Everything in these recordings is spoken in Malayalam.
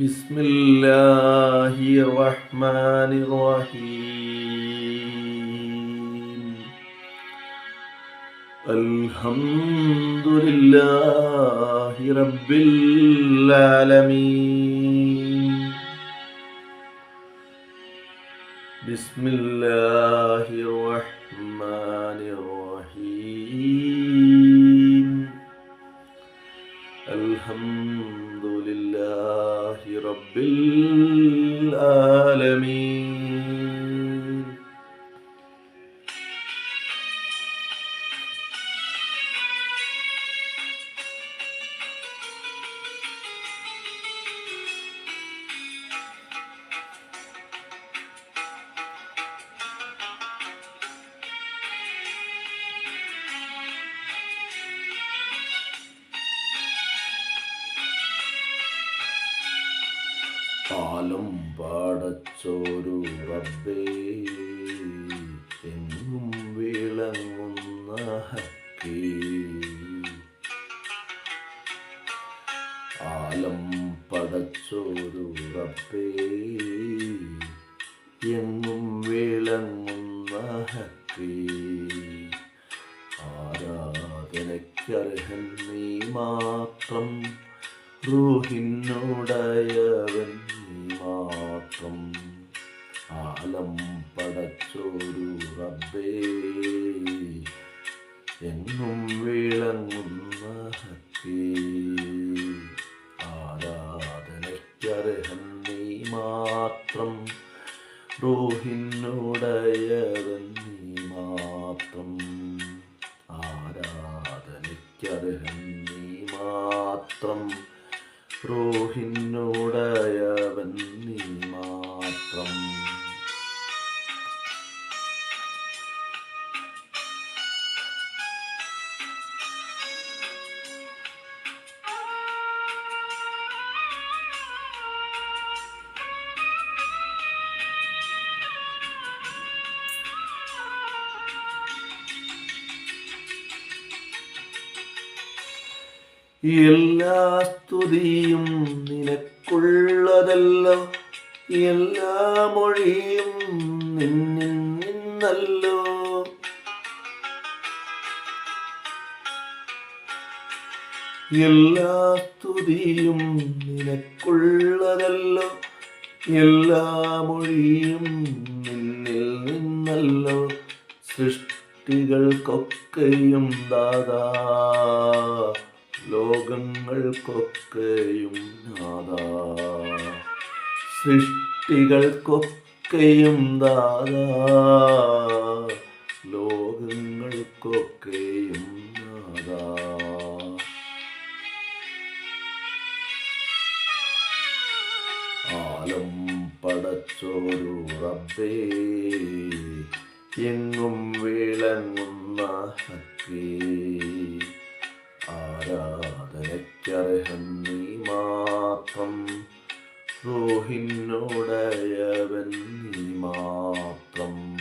بسم الله الرحمن الرحيم. الحمد لله رب العالمين. بسم الله العالمين. പാലം പാടച്ചോരു റബ്ബേ. എന്നും വിളങ്ങുന്ന ആലം പടച്ചോരു റബ്ബേ. എങ്ങും വിളങ്ങുന്ന ഹക്കേ. ആരാധനയ്ക്കർഹൻ നീ മാത്രം റൂഹിനുടയവൻ മാത്രം ആലം പടച്ചോരു റബ്ബേ എന്നും വിളങ്ങുന്ന ഹക്കേ. മാത്രം റൂഹിനുടയവൻ മാത്രം. ആരാധനയ്ക്കർഹൻ നീ മാത്രം റോഹിന്നുടയവൻ നീ എല്ലാ സ്തുതിയും നിനക്കുള്ളതല്ലോ. എല്ലാ മൊഴിയും നിന്നിൽ നിന്നല്ലോ. എല്ലാ സ്തുതിയും നിനക്കുള്ളതല്ലോ. എല്ലാ മൊഴിയും നിന്നിൽ നിന്നല്ലോ. സൃഷ്ടികൾക്കൊക്കെയും ദാദാ ലോകങ്ങൾക്കൊക്കെയും നാദാ. സൃഷ്ടികൾക്കൊക്കെയും ദാദാ ലോകങ്ങൾക്കൊക്കെയും നാദാ. ആലം പടച്ചോരു റബ്ബേ എങ്ങും വിളങ്ങുന്ന ഹക്കേ. ആരാധനയ്ക്കർഹൻ നീ മാത്രം റോഹിന്നോടയവൻ നീ മാത്രം.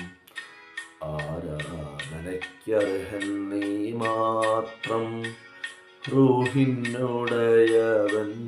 ആരാധനയ്ക്കർഹൻ മാത്രം റോഹിന്നോടയവൻ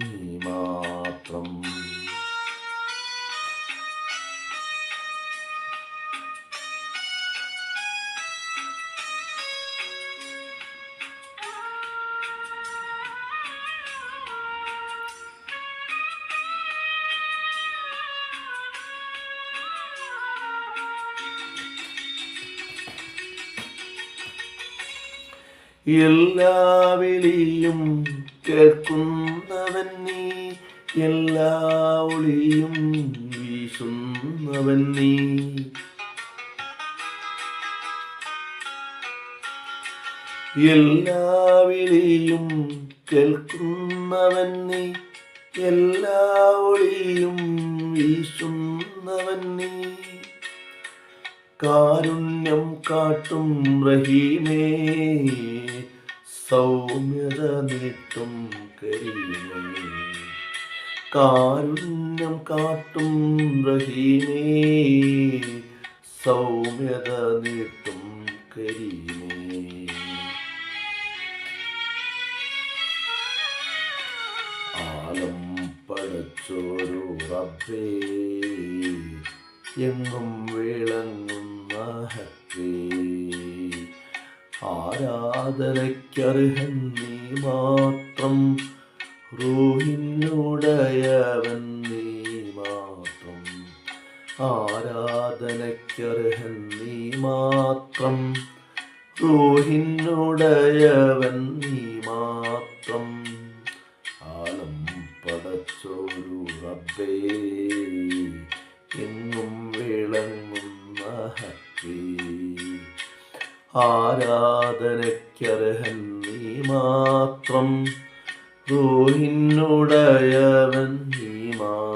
എല്ലാ വിളിയും കേൾക്കുന്നവൻ നീ എല്ലാ ഒളിയും വീശുന്നവൻ നീ. എല്ലാ വിളിയും കേൾക്കുന്നവൻ നീ എല്ലാ ഒളിയും വീശുന്നവൻ നീ. കാരുണ്യം കാട്ടും റഹീമേ സൗമ്യത നീട്ടും കരീമേ. കാരുണ്യം കാട്ടും റഹീമേ സൗമ്യത നീട്ടും കരീമേ. ആലം പടച്ചോരു റബ്ബേ എങ്ങും വിളങ്ങും ഹക്കേ ആരാധനയ്ക്കർഹൻ നീ മാത്രം റൂഹിനുടയവൻ നീ മാത്രം. ആരാധനയ്ക്കർഹൻ നീ മാത്രം റൂഹിനുടയവൻ നീ മാത്രം. ആലം പടച്ചോരു റബ്ബേ എങ്ങും ആരാധനയ്ക്കർഹൻ നീ മാത്രം റൂഹിനുടയവൻ നീ മാത്രം